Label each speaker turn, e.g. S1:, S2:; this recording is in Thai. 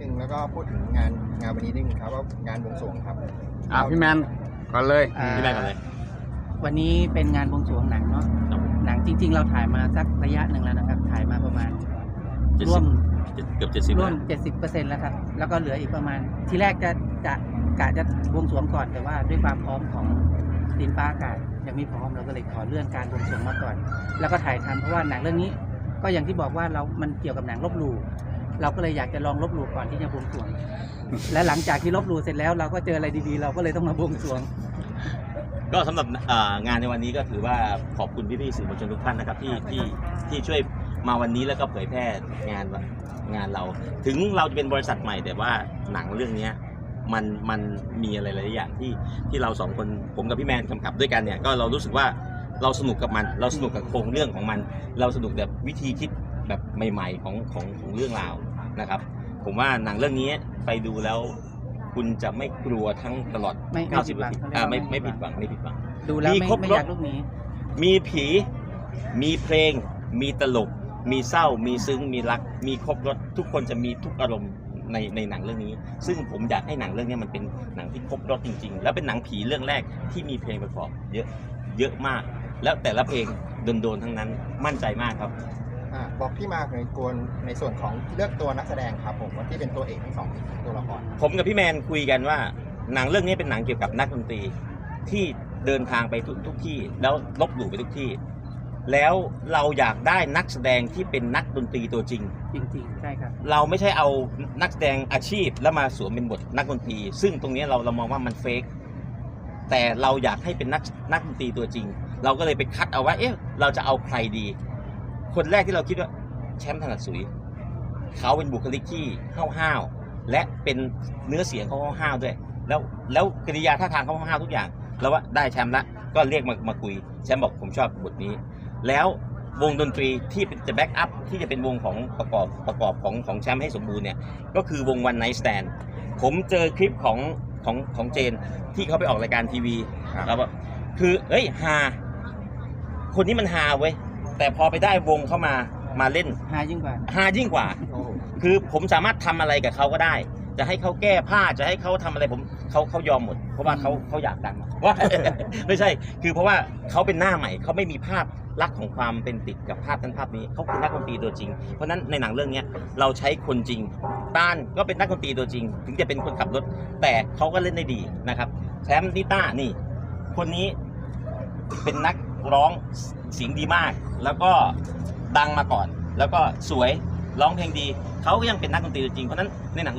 S1: นึงแล้วก็พูดถึงงานงานวันนี้นิดนึงครับว่างานบวงสรวงครับ
S2: อะพี่แมนก่อนเลย
S3: อ่า
S2: พี่แมนก่อนเลย
S3: วันนี้เป็นงานบวงสรวงหนังเนาะ
S2: ครับ
S3: หนังจริง ๆ เราถ่ายมาสักระยะหนึ่งแล้วนะครับ ถ่ายมาประมาณ
S2: 70
S3: ร่วม
S2: เกือบเจ็ดสิบ
S3: ร่วม 70%แล้วครับ แล้วก็เหลืออีกประมาณ ที่แรกจะจะกะจะบวงสรวงก่อนแต่ว่าด้วยความพร้อมของดินฟ้าอากาศยังไม่พร้อมเราก็เลยขอเลื่อนการบวงสรวงมาก่อน แล้วก็ถ่ายทำเพราะว่าหนังเรื่องนี้ ก็อย่างที่บอกว่าเรา มันเกี่ยวกับหนังลบหลู่ เราก็เลยอยากจะลองลบหลู่ก่อนที่จะบวงสรวง และหลังจากที่ลบหลู่เสร็จแล้วเราก็เจออะไรดีๆ เราก็เลยต้องมาบวงสรวง
S2: ก็สำหรับอ่างานในวันนี้ก็ถือว่าขอบคุณพี่ๆสื่อมวลชนทุกท่านนะครับที่ที่ที่ช่วยมาวันนี้แล้วก็เผยแพร่งานวันงานเรา ถึงเราจะเป็นบริษัทใหม่แต่ว่าหนังเรื่องเนี้ยมันมันมีอะไรหลายๆอย่างที่ที่เราสองคนผมกับพี่แมนกำกับด้วยกันเนี่ยก็เรารู้สึกว่าเราสนุกกับมัน เราสนุกกับโครงเรื่องของมัน เราสนุกแบบวิธีคิดแบบใหม่ ๆ ของของของเรื่องราว นะครับ ผมว่าหนังเรื่องนี้ไปดูแล้ว คุณจะไม่กลัวทั้งตลอด
S3: ไม่ไม่ผิด
S2: 90
S3: หวั
S2: นางที
S3: เขาเรียก
S2: อ่า
S3: ว่า
S2: ไม่
S3: ไม่
S2: ไม่
S3: ผิ
S2: ผิ
S3: ด
S2: ด
S3: ห
S2: ห
S3: วั
S2: วั
S3: ง
S2: งไม่ผิดหวัง
S3: ดูแล้ว
S2: มี
S3: ไม่
S2: ครบ
S3: ไม่
S2: รส
S3: อยากลูกหนี้
S2: มีผี มีเพลง มีตลก มีเศร้า มีซึ้ง มีรัก มีครบรสทุกคนจะมีทุกอารมณ์ในในหนังเรื่องนี้ ซึ่งผมอยากให้หนังเรื่องนี้มันเป็นหนังที่ครบรสจริง ๆ แล้วเป็นหนังผีเรื่องแรกที่มีเพลงประกอบ เยอะเยอะมาก แล้วแต่ละเพลงโดนๆทั้งนั้น มั่นใจมากครับ
S1: อ่า บอกที่มาในกวนในส่วนของเลือกตัวนักแสดงครับผมว่าที่เป็นตัวเอกทั้งสองตัวละคร
S2: ผมกับพี่แมนคุยกันว่า หนังเรื่องนี้เป็นหนังเกี่ยวกับนักดนตรีที่เดินทางไปทุกทุกที่ แล้วลบหลู่ไปทุกที่ แล้วเราอยากได้นักแสดงที่เป็นนักดนตรีตัวจริง
S3: จริงๆใช่ครับ
S2: เราไม่ใช่เอานักแสดงอาชีพแล้วมาสวมเป็นบทนักดนตรี ซึ่งตรงนี้เราเรามองว่ามันเฟกแต่เราอยากให้เป็นนักนักดนตรีตัวจริง เราก็เลยไปคัดเอาว่าเอ๊ะเราจะเอาใครดี คนแรกที่เราคิดว่าแชมป์ถนัดสุยเขาเป็นบุคลิกที่ห้าวๆและเป็นเนื้อเสียงเขาห้าวๆด้วย แล้วแล้วกริยาท่าทางเขาห้าวๆทุกอย่างเราว่าได้แชมป์ละก็เรียกมามาคุยแชมป์บอกผมชอบบทนี้ แล้ววงดนตรีที่เป็นจะแบ็กอัพที่จะเป็นวงของประกอบประกอบของของแชมป์ให้สมบูรณ์เนี่ยก็คือวงวันไน t ์สแตนผมเจอคลิปของของของเจนที่เขาไปออกรายการทีวี
S1: ครับ
S2: แล้วแบบคือเอ้ยฮาคนนี้มันฮาเว้ย แต่พอไปได้วงเข้ามามาเล่น
S3: หายิ่งกว่า
S2: ฮายิ่งกว่า
S1: โอ้โห
S2: คือผมสามารถทำอะไรกับเขาก็ได้ จะให้เขาแก้ผ้าจะให้เขาทำอะไรผมเขาเขายอมหมด เพราะว่าเขาเขาอยากดังว่า ไม่ใช่ คือเพราะว่าเขาเป็นหน้าใหม่เขาไม่มีภาพลักษณ์ของความเป็นติดกับภาพนั้นภาพนี้เขาคือนักดนตรีตัวจริง เพราะฉะนั้นในหนังเรื่องเนี้ยเราใช้คนจริงตาลก็เป็นนักดนตรีตัวจริง ถึงจะเป็นคนขับรถ แต่เขาก็เล่นได้ดีนะครับแชมป์นิต้านี่ คนนี้เป็นนัก ร้องเสียงดีมาก แล้วก็ดังมาก่อน แล้วก็สวยร้องเพลงดี เขาก็ยังเป็นนักดนตรีจริงเพราะฉะนั้นในหนังเรื่อง